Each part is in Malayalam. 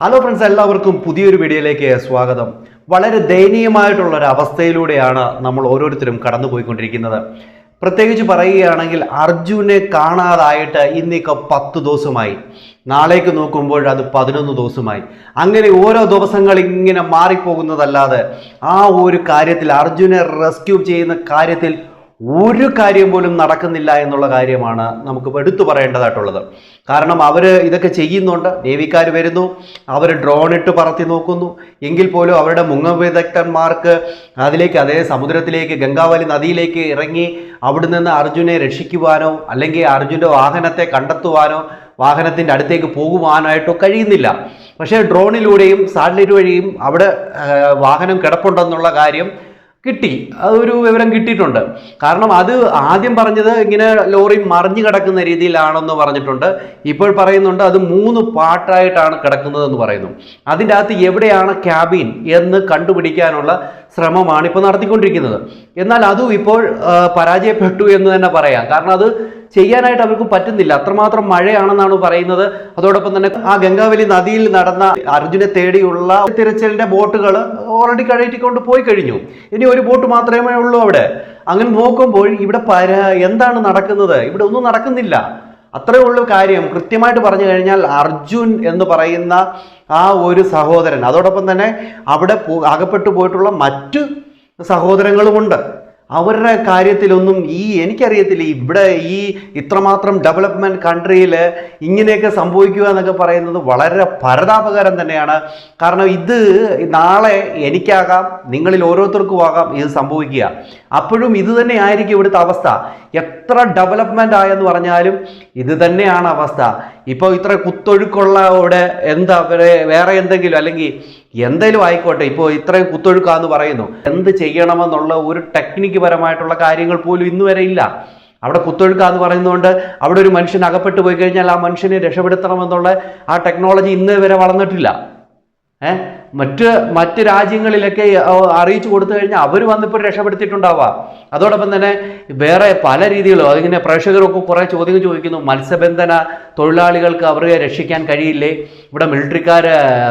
ഹലോ ഫ്രണ്ട്സ് എല്ലാവർക്കും പുതിയൊരു വീഡിയോയിലേക്ക് സ്വാഗതം. വളരെ ദയനീയമായിട്ടുള്ള ഒരു അവസ്ഥയിലൂടെയാണ് നമ്മൾ ഓരോരുത്തരും കടന്നുപോയിക്കൊണ്ടിരിക്കുന്നത്. പ്രത്യേകിച്ച് പറയുകയാണെങ്കിൽ അർജുനെ കാണാതായിട്ട് ഇന്നേക്ക് പത്ത് ദിവസമായി. നാളേക്ക് നോക്കുമ്പോൾ അത് പതിനൊന്ന് ദിവസമായി. അങ്ങനെ ഓരോ ദിവസങ്ങൾ ഇങ്ങനെ മാറിപ്പോകുന്നതല്ലാതെ ആ ഒരു കാര്യത്തിൽ അർജുനെ റെസ്ക്യൂ ചെയ്യുന്ന കാര്യത്തിൽ ഒരു കാര്യം പോലും നടക്കുന്നില്ല എന്നുള്ള കാര്യമാണ് നമുക്ക് എടുത്തു പറയേണ്ടതായിട്ടുള്ളത്. കാരണം അവർ ഇതൊക്കെ ചെയ്യുന്നുണ്ട്. നേവിക്കാർ വരുന്നു. അവർ ഡ്രോൺ ഇട്ട് പറത്തി നോക്കുന്നു. എങ്കിൽ പോലും അവരുടെ മുങ്ങ വിദഗ്ധന്മാർക്ക് അതിലേക്ക് അതേ സമുദ്രത്തിലേക്ക് ഗംഗാവലി നദിയിലേക്ക് ഇറങ്ങി അവിടെ നിന്ന് അർജുനെ രക്ഷിക്കുവാനോ അല്ലെങ്കിൽ അർജുന്റെ വാഹനത്തെ കണ്ടെത്തുവാനോ വാഹനത്തിന്റെ അടുത്തേക്ക് പോകുവാനായിട്ടോ കഴിയുന്നില്ല. പക്ഷേ ഡ്രോണിലൂടെയും സാറ്റലൈറ്റ് വഴിയും അവിടെ വാഹനം കിടപ്പുണ്ടെന്നുള്ള കാര്യം കിട്ടി. അതൊരു വിവരം കിട്ടിയിട്ടുണ്ട്. കാരണം അത് ആദ്യം പറഞ്ഞത് ഇങ്ങനെ ലോറി മറിഞ്ഞു കിടക്കുന്ന രീതിയിലാണെന്ന് പറഞ്ഞിട്ടുണ്ട്. ഇപ്പോൾ പറയുന്നുണ്ട് അത് മൂന്ന് പാട്ടായിട്ടാണ് കിടക്കുന്നതെന്ന് പറയുന്നു. അതിന്റെ അകത്ത് എവിടെയാണ് ക്യാബിൻ എന്ന് കണ്ടുപിടിക്കാനുള്ള ശ്രമമാണ് ഇപ്പോൾ നടത്തിക്കൊണ്ടിരിക്കുന്നത്. എന്നാൽ അതും ഇപ്പോൾ പരാജയപ്പെട്ടു എന്ന് തന്നെ പറയാം. കാരണം അത് ചെയ്യാനായിട്ട് അവർക്ക് പറ്റുന്നില്ല. അത്രമാത്രം മഴയാണെന്നാണ് പറയുന്നത്. അതോടൊപ്പം തന്നെ ആ ഗംഗാവലി നദിയിൽ നടന്ന അർജുനെ തേടിയുള്ള തിരച്ചിലിന്റെ ബോട്ടുകൾ ഓൾറെഡി കഴറ്റിക്കൊണ്ട് പോയി കഴിഞ്ഞു. ഇനി ഒരു ബോട്ട് മാത്രമേ ഉള്ളൂ അവിടെ. അങ്ങനെ നോക്കുമ്പോൾ ഇവിടെ പര എന്താണ് നടക്കുന്നത്? ഇവിടെ ഒന്നും നടക്കുന്നില്ല. അത്രേ ഉള്ളൂ കാര്യം. കൃത്യമായിട്ട് പറഞ്ഞു കഴിഞ്ഞാൽ അർജുൻ എന്ന് പറയുന്ന ആ ഒരു സഹോദരൻ. അതോടൊപ്പം തന്നെ അവിടെ അകപ്പെട്ടു പോയിട്ടുള്ള മറ്റ് സഹോദരങ്ങളുമുണ്ട്. അവരുടെ കാര്യത്തിലൊന്നും ഈ എനിക്കറിയത്തില്ല. ഇവിടെ ഈ ഇത്രമാത്രം ഡെവലപ്മെന്റ് കൺട്രിയിൽ ഇങ്ങനെയൊക്കെ സംഭവിക്കുക എന്നൊക്കെ പറയുന്നത് വളരെ പരതാപകരം തന്നെയാണ്. കാരണം ഇത് നാളെ എനിക്കാകാം നിങ്ങളിൽ ഓരോരുത്തർക്കും ആകാം ഇത് സംഭവിക്കുക. അപ്പോഴും ഇത് തന്നെ ആയിരിക്കും ഇവിടുത്തെ അവസ്ഥ. എത്ര ഡെവലപ്മെന്റ് ആയെന്ന് പറഞ്ഞാലും ഇത് തന്നെയാണ് അവസ്ഥ. ഇപ്പോൾ ഇത്ര കുത്തൊഴുക്കുള്ള ഇവിടെ എന്താ വേറെ എന്തെങ്കിലും അല്ലെങ്കിൽ എന്തെങ്കിലും ആയിക്കോട്ടെ ഇപ്പോൾ ഇത്രയും കുത്തൊഴുക്കാന്ന് പറയുന്നു. എന്ത് ചെയ്യണമെന്നുള്ള ഒരു ടെക്നിക്ക് പരമായിട്ടുള്ള കാര്യങ്ങൾ പോലും ഇന്ന് വരെ ഇല്ല. അവിടെ കുത്തൊഴുക്കാന്ന് പറയുന്നതുകൊണ്ട് അവിടെ ഒരു മനുഷ്യൻ അകപ്പെട്ടു പോയി കഴിഞ്ഞാൽ ആ മനുഷ്യനെ രക്ഷപ്പെടുത്തണമെന്നുള്ള ആ ടെക്നോളജി ഇന്ന് വരെ വളർന്നിട്ടില്ല. ഏ? മറ്റ് മറ്റ് രാജ്യങ്ങളിലൊക്കെ അറിയിച്ചു കൊടുത്തു കഴിഞ്ഞാൽ അവർ വന്നിപ്പോൾ രക്ഷപ്പെടുത്തിയിട്ടുണ്ടാവാം. അതോടൊപ്പം തന്നെ വേറെ പല രീതികളും അതിങ്ങനെ പ്രേക്ഷകരൊക്കെ കുറേ ചോദ്യങ്ങൾ ചോദിക്കുന്നു. മത്സ്യബന്ധന തൊഴിലാളികൾക്ക് അവരെ രക്ഷിക്കാൻ കഴിയില്ലേ? ഇവിടെ മിലിറ്ററിക്കാർ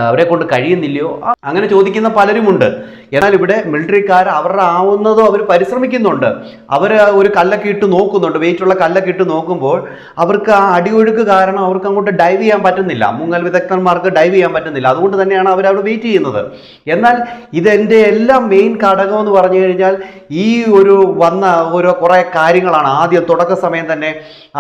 അവരെ കൊണ്ട് കഴിയുന്നില്ലയോ? അങ്ങനെ ചോദിക്കുന്ന പലരുമുണ്ട്. എന്നാൽ ഇവിടെ മിലിറ്ററിക്കാർ അവരുടെ ആവുന്നതും അവർ പരിശ്രമിക്കുന്നുണ്ട്. അവർ ഒരു കല്ലൊക്കെ ഇട്ട് നോക്കുന്നുണ്ട്. വെയിറ്റുള്ള കല്ലൊക്കെ ഇട്ട് നോക്കുമ്പോൾ അവർക്ക് ആ അടിയൊഴുക്ക് കാരണം അവർക്ക് അങ്ങോട്ട് ഡൈവ് ചെയ്യാൻ പറ്റുന്നില്ല. മുങ്ങൽ വിദഗ്ധന്മാർക്ക് ഡൈവ് ചെയ്യാൻ പറ്റുന്നില്ല. അതുകൊണ്ട് തന്നെയാണ് അവർ അവിടെ വെയിറ്റ് ചെയ്യുന്നത്. എന്നാൽ ഇതെന്റെ എല്ലാം മെയിൻ ഘടകം എന്ന് പറഞ്ഞു കഴിഞ്ഞാൽ ഈ ഒരു വന്ന ഓരോ കുറേ കാര്യങ്ങളാണ്. ആദ്യം തുടക്ക സമയം തന്നെ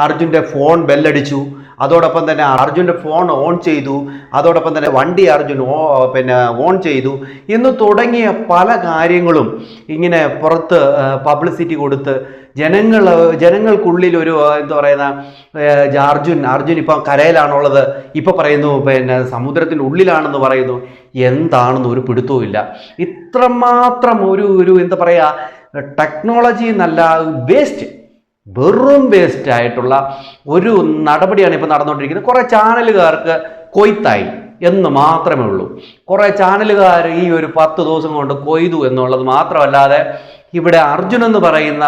അർജുന്റെ ഫോൺ ബെല്ലടിച്ചു. അതോടൊപ്പം തന്നെ അർജുന്റെ ഫോൺ ഓൺ ചെയ്തു. അതോടൊപ്പം തന്നെ വണ്ടി അർജുൻ ഓ പിന്നെ ഓൺ ചെയ്തു. എന്ന് തുടങ്ങിയ പല കാര്യങ്ങളും ഇങ്ങനെ പുറത്ത് പബ്ലിസിറ്റി കൊടുത്ത് ജനങ്ങൾ ജനങ്ങൾക്കുള്ളിൽ ഒരു എന്താ പറയുന്ന അർജുൻ അർജുൻ ഇപ്പം കരയിലാണുള്ളത്. ഇപ്പം പറയുന്നു പിന്നെ സമുദ്രത്തിന്റെ ഉള്ളിലാണെന്ന് പറയുന്നു. എന്താണെന്ന് ഒരു പിടുത്തവും ഇത്രമാത്രം ഒരു ഒരു എന്താ പറയുക ടെക്നോളജി എന്നല്ല വേസ്റ്റ് വെറും വേസ്റ്റ് ആയിട്ടുള്ള ഒരു നടപടിയാണ് ഇപ്പോൾ നടന്നുകൊണ്ടിരിക്കുന്നത്. കുറേ ചാനലുകാർക്ക് കൊയ്ത്തായി എന്ന് മാത്രമേ ഉള്ളൂ. കുറേ ചാനലുകാർ ഈ ഒരു പത്ത് ദിവസം കൊണ്ട് കൊയ്തു എന്നുള്ളത് മാത്രമല്ലാതെ ഇവിടെ അർജുൻ എന്ന് പറയുന്ന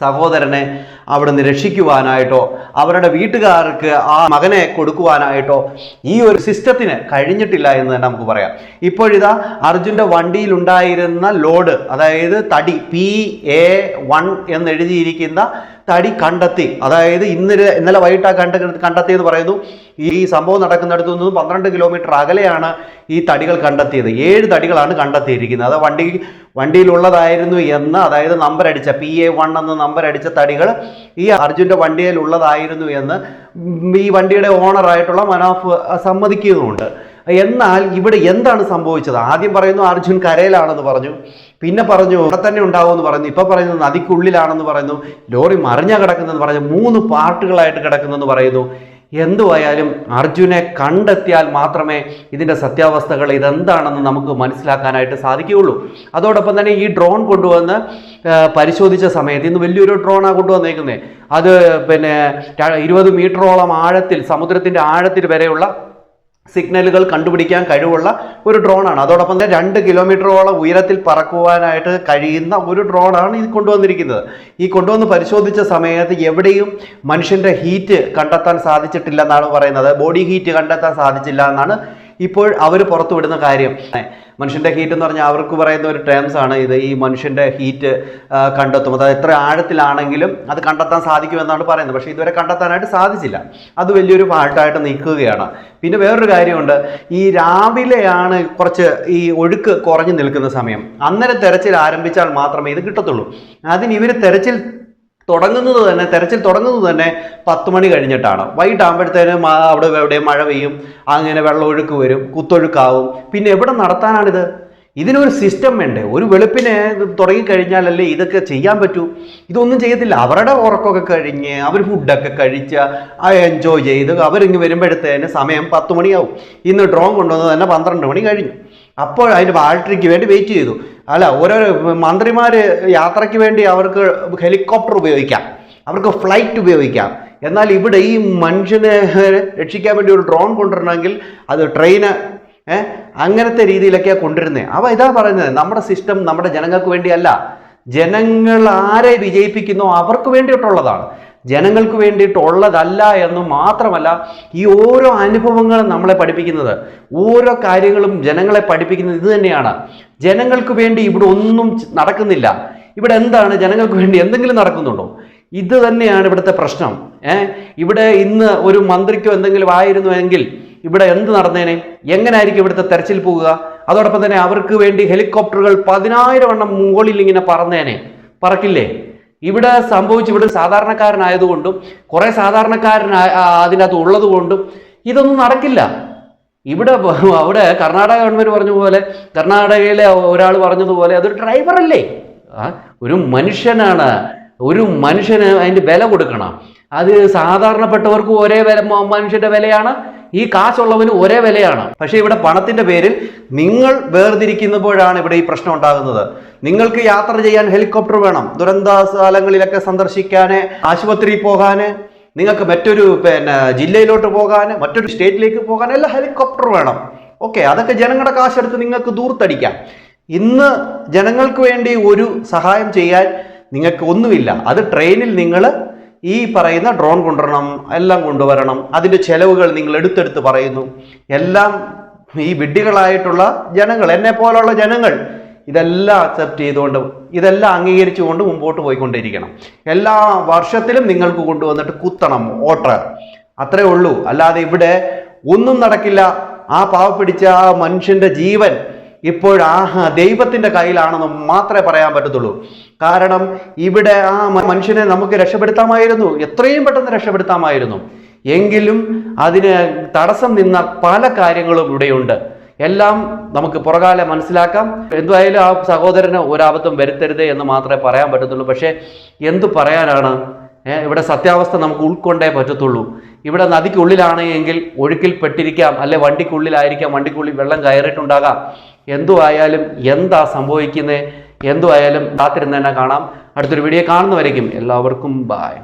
സഹോദരനെ അവിടുന്ന് രക്ഷിക്കുവാനായിട്ടോ അവരുടെ വീട്ടുകാർക്ക് ആ മകനെ കൊടുക്കുവാനായിട്ടോ ഈ ഒരു സിസ്റ്റത്തിന് കഴിഞ്ഞിട്ടില്ല എന്ന് തന്നെ നമുക്ക് പറയാം. ഇപ്പോഴിതാ അർജുന്റെ വണ്ടിയിലുണ്ടായിരുന്ന ലോഡ് അതായത് തടി പി എ വൺ എന്ന് എഴുതിയിരിക്കുന്ന തടി കണ്ടെത്തി അതായത് ഇന്നലെ ഇന്നലെ വൈകിട്ട് ആ കണ്ട കണ്ടെത്തിയെന്ന് പറയുന്നു. ഈ സംഭവം നടക്കുന്നിടത്തു നിന്നും പന്ത്രണ്ട് കിലോമീറ്റർ അകലെയാണ് ഈ തടികൾ കണ്ടെത്തിയത്. ഏഴ് തടികളാണ് കണ്ടെത്തിയിരിക്കുന്നത്. അത് വണ്ടി വണ്ടിയിലുള്ളതായിരുന്നു എന്ന് അതായത് നമ്പർ അടിച്ച പി എ വൺ എന്ന നമ്പർ അടിച്ച തടികൾ ഈ അർജുന്റെ വണ്ടിയിൽ ഉള്ളതായിരുന്നു എന്ന് ഈ വണ്ടിയുടെ ഓണറായിട്ടുള്ള മനാഫ് സമ്മതിക്കുന്നുമുണ്ട്. എന്നാൽ ഇവിടെ എന്താണ് സംഭവിച്ചത്? ആദ്യം പറയുന്നു അർജുൻ കരയിലാണെന്ന് പറഞ്ഞു. പിന്നെ പറഞ്ഞു ഇവിടെ തന്നെ ഉണ്ടാവുമെന്ന് പറയുന്നു. ഇപ്പൊ പറയുന്നത് നദിക്കുള്ളിലാണെന്ന് പറയുന്നു. ലോറി മറിഞ്ഞ കിടക്കുന്നെന്ന് പറഞ്ഞു. മൂന്ന് പാർട്ടുകളായിട്ട് കിടക്കുന്നെന്ന് പറയുന്നു. എന്തുവായാലും അർജുനെ കണ്ടെത്തിയാൽ മാത്രമേ ഇതിന്റെ സത്യാവസ്ഥകൾ ഇതെന്താണെന്ന് നമുക്ക് മനസ്സിലാക്കാനായിട്ട് സാധിക്കുകയുള്ളൂ. അതോടൊപ്പം തന്നെ ഈ ഡ്രോൺ കൊണ്ടുവന്ന് പരിശോധിച്ച സമയത്ത് ഇന്ന് വലിയൊരു ഡ്രോണാണ് കൊണ്ടുവന്നേക്കുന്നത് അത് പിന്നെ ഇരുപത് മീറ്ററോളം ആഴത്തിൽ സമുദ്രത്തിന്റെ ആഴത്തിൽ വരെയുള്ള സിഗ്നലുകൾ കണ്ടുപിടിക്കാൻ കഴിവുള്ള ഒരു ഡ്രോണാണ്. അതോടൊപ്പം തന്നെ രണ്ട് കിലോമീറ്ററോളം ഉയരത്തിൽ പറക്കുവാനായിട്ട് കഴിയുന്ന ഒരു ഡ്രോണാണ് ഇത് കൊണ്ടുവന്നിരിക്കുന്നത്. ഈ കൊണ്ടുവന്ന് പരിശോധിച്ച സമയത്ത് എവിടെയും മനുഷ്യന്റെ ഹീറ്റ് കണ്ടെത്താൻ സാധിച്ചിട്ടില്ല എന്നാണ് പറയുന്നത്. ബോഡി ഹീറ്റ് കണ്ടെത്താൻ സാധിച്ചില്ല എന്നാണ് ഇപ്പോൾ അവർ പുറത്തുവിടുന്ന കാര്യം. മനുഷ്യന്റെ ഹീറ്റ് എന്ന് പറഞ്ഞാൽ അവർക്ക് പറയുന്ന ഒരു ടേംസ് ആണ് ഇത്. ഈ മനുഷ്യന്റെ ഹീറ്റ് കണ്ടെത്തും. അതായത് എത്ര ആഴത്തിലാണെങ്കിലും അത് കണ്ടെത്താൻ സാധിക്കുമെന്നാണ് പറയുന്നത്. പക്ഷേ ഇതുവരെ കണ്ടെത്താനായിട്ട് സാധിച്ചില്ല. അത് വലിയൊരു ഫാൾട്ടായിട്ട് നിൽക്കുകയാണ്. പിന്നെ വേറൊരു കാര്യമുണ്ട്. ഈ രാവിലെയാണ് കുറച്ച് ഈ ഒഴുക്ക് കുറഞ്ഞു നിൽക്കുന്ന സമയം. അന്നേരം തെരച്ചിൽ ആരംഭിച്ചാൽ മാത്രമേ ഇത് കിട്ടത്തുള്ളൂ. അതിന് ഇവർ തെരച്ചിൽ തുടങ്ങുന്നത് തന്നെ തെരച്ചിൽ തുടങ്ങുന്നത് തന്നെ പത്ത് മണി കഴിഞ്ഞിട്ടാണ്. വൈകിട്ടാകുമ്പോഴത്തേനും അവിടെ എവിടെ മഴ പെയ്യും അങ്ങനെ വെള്ളമൊഴുക്ക് വരും കുത്തൊഴുക്കാവും. പിന്നെ എവിടെ നടത്താനാണിത്? ഇതിനൊരു സിസ്റ്റം വേണ്ടേ? ഒരു വെളുപ്പിനെ തുടങ്ങിക്കഴിഞ്ഞാലല്ലേ ഇതൊക്കെ ചെയ്യാൻ പറ്റൂ? ഇതൊന്നും ചെയ്യത്തില്ല. അവരുടെ ഉറക്കമൊക്കെ കഴിഞ്ഞ് അവർ ഫുഡൊക്കെ കഴിച്ച് എൻജോയ് ചെയ്ത് അവരിങ്ങ് വരുമ്പോഴത്തേന് സമയം പത്ത് മണിയാവും. ഇന്ന് ഡ്രോൺ കൊണ്ടുവന്നത് തന്നെ പന്ത്രണ്ട് മണി കഴിഞ്ഞു. അപ്പോൾ അതിന്റെ ബാറ്ററിക്ക് വേണ്ടി വെയിറ്റ് ചെയ്തു. അല്ല ഓരോ മന്ത്രിമാർ യാത്രയ്ക്ക് വേണ്ടി അവർക്ക് ഹെലികോപ്റ്റർ ഉപയോഗിക്കാം. അവർക്ക് ഫ്ലൈറ്റ് ഉപയോഗിക്കാം. എന്നാൽ ഇവിടെ ഈ മനുഷ്യനെ രക്ഷിക്കാൻ വേണ്ടി ഒരു ഡ്രോൺ കൊണ്ടുവരണമെങ്കിൽ അത് ട്രെയിന് അങ്ങനത്തെ രീതിയിലൊക്കെയാണ് കൊണ്ടുവരുന്നത് അവ ഇതാ പറയുന്നത് നമ്മുടെ സിസ്റ്റം നമ്മുടെ ജനങ്ങൾക്ക് വേണ്ടിയല്ല. ജനങ്ങൾ ആരെ വിജയിപ്പിക്കുന്നോ അവർക്ക് വേണ്ടിയിട്ടുള്ളതാണ്. ജനങ്ങൾക്ക് വേണ്ടിയിട്ടുള്ളതല്ല എന്ന് മാത്രമല്ല ഈ ഓരോ അനുഭവങ്ങളും നമ്മളെ പഠിപ്പിക്കുന്നത്. ഓരോ കാര്യങ്ങളും ജനങ്ങളെ പഠിപ്പിക്കുന്നത് ഇത് തന്നെയാണ്. ജനങ്ങൾക്ക് വേണ്ടി ഇവിടെ ഒന്നും നടക്കുന്നില്ല. ഇവിടെ എന്താണ്? ജനങ്ങൾക്ക് വേണ്ടി എന്തെങ്കിലും നടക്കുന്നുണ്ടോ? ഇത് തന്നെയാണ് ഇവിടുത്തെ പ്രശ്നം. ഏഹ് ഇവിടെ ഇന്ന് ഒരു മന്ത്രിക്കോ എന്തെങ്കിലും ആയിരുന്നുവെങ്കിൽ ഇവിടെ എന്ത് നടന്നേനെ? എങ്ങനെയായിരിക്കും ഇവിടുത്തെ തെരച്ചിൽ പോവുക? അതോടൊപ്പം തന്നെ അവർക്ക് വേണ്ടി ഹെലികോപ്റ്ററുകൾ പതിനായിരം എണ്ണം മുകളിൽ ഇങ്ങനെ പറന്നേനെ. പറക്കില്ലേ? ഇവിടെ സംഭവിച്ച് ഇവിടെ സാധാരണക്കാരനായതുകൊണ്ടും കുറേ സാധാരണക്കാരൻ അതിനകത്ത് ഉള്ളത് കൊണ്ടും ഇതൊന്നും നടക്കില്ല. ഇവിടെ അവിടെ കർണാടക ഗവൺമെന്റ് പറഞ്ഞ പോലെ കർണാടകയിലെ ഒരാൾ പറഞ്ഞതുപോലെ അതൊരു ഡ്രൈവറല്ലേ? ഒരു മനുഷ്യനാണ്. ഒരു മനുഷ്യന് അതിന്റെ വില കൊടുക്കണം. അത് സാധാരണപ്പെട്ടവർക്ക് ഒരേ വില മനുഷ്യന്റെ വിലയാണ്. ഈ കാശുള്ളവന് ഒരേ വിലയാണ്. പക്ഷേ ഇവിടെ പണത്തിന്റെ പേരിൽ നിങ്ങൾ വേർതിരിക്കുന്നപ്പോഴാണ് ഇവിടെ ഈ പ്രശ്നം ഉണ്ടാകുന്നത്. നിങ്ങൾക്ക് യാത്ര ചെയ്യാൻ ഹെലികോപ്റ്റർ വേണം. ദുരന്ത സ്ഥലങ്ങളിലൊക്കെ സന്ദർശിക്കാന് ആശുപത്രിയിൽ പോകാന് നിങ്ങൾക്ക് മറ്റൊരു പിന്നെ ജില്ലയിലോട്ട് പോകാൻ മറ്റൊരു സ്റ്റേറ്റിലേക്ക് പോകാൻ എല്ലാം ഹെലികോപ്റ്റർ വേണം. ഓക്കെ അതൊക്കെ ജനങ്ങളുടെ കാശെടുത്ത് നിങ്ങൾക്ക് ദൂർത്തടിക്കാം. ഇന്ന് ജനങ്ങൾക്ക് വേണ്ടി ഒരു സഹായം ചെയ്യാൻ നിങ്ങൾക്ക് ഒന്നുമില്ല. അത് ട്രെയിനിൽ നിങ്ങൾ ഈ പറയുന്ന ഡ്രോൺ കൊണ്ടുവരണം എല്ലാം കൊണ്ടുവരണം അതിന്റെ ചെലവുകൾ നിങ്ങൾ എടുത്തെടുത്ത് പറയുന്നു. എല്ലാം ഈ വിഡ്ഢികളായിട്ടുള്ള ജനങ്ങൾ എന്നെ പോലുള്ള ജനങ്ങൾ ഇതെല്ലാം അക്സെപ്റ്റ് ചെയ്തുകൊണ്ട് ഇതെല്ലാം അംഗീകരിച്ചുകൊണ്ട് മുമ്പോട്ട് പോയിക്കൊണ്ടിരിക്കണം. എല്ലാ വർഷത്തിലും നിങ്ങൾക്ക് കൊണ്ടുവന്നിട്ട് കുത്തണം ഓട്ടർ. അത്രേ ഉള്ളൂ. അല്ലാതെ ഇവിടെ ഒന്നും നടക്കില്ല. ആ പാവപ്പിടിച്ച ആ മനുഷ്യന്റെ ജീവൻ ഇപ്പോൾ ആ ദൈവത്തിന്റെ കയ്യിലാണെന്ന് മാത്രമേ പറയാൻ പറ്റത്തുള്ളൂ. കാരണം ഇവിടെ ആ മനുഷ്യനെ നമുക്ക് രക്ഷപ്പെടുത്താമായിരുന്നു. എത്രയും പെട്ടെന്ന് രക്ഷപ്പെടുത്താമായിരുന്നു. എങ്കിലും അതിന് തടസ്സം നിന്ന പല കാര്യങ്ങളും ഇവിടെയുണ്ട്. എല്ലാം നമുക്ക് പുറകാലെ മനസ്സിലാക്കാം. എന്തായാലും ആ സഹോദരന് ഒരാപത്തും വരുത്തരുത് എന്ന് മാത്രമേ പറയാൻ പറ്റത്തുള്ളൂ. പക്ഷേ എന്തു പറയാനാണ്? ഇവിടെ സത്യാവസ്ഥ നമുക്ക് ഉൾക്കൊണ്ടേ പറ്റത്തുള്ളൂ. ഇവിടെ നദിക്കുള്ളിലാണ് എങ്കിൽ ഒഴുക്കിൽ പെട്ടിരിക്കാം. അല്ലെ വണ്ടിക്കുള്ളിലായിരിക്കാം. വണ്ടിക്കുള്ളിൽ വെള്ളം കയറിയിട്ടുണ്ടാകാം. എന്തു ആയാലും എന്താ സംഭവിക്കുന്നത് എന്തു ആയാലും കാത്തിരുന്ന് തന്നെ കാണാം. അടുത്തൊരു വീഡിയോ കാണുന്നവരേക്കും എല്ലാവർക്കും ബായ്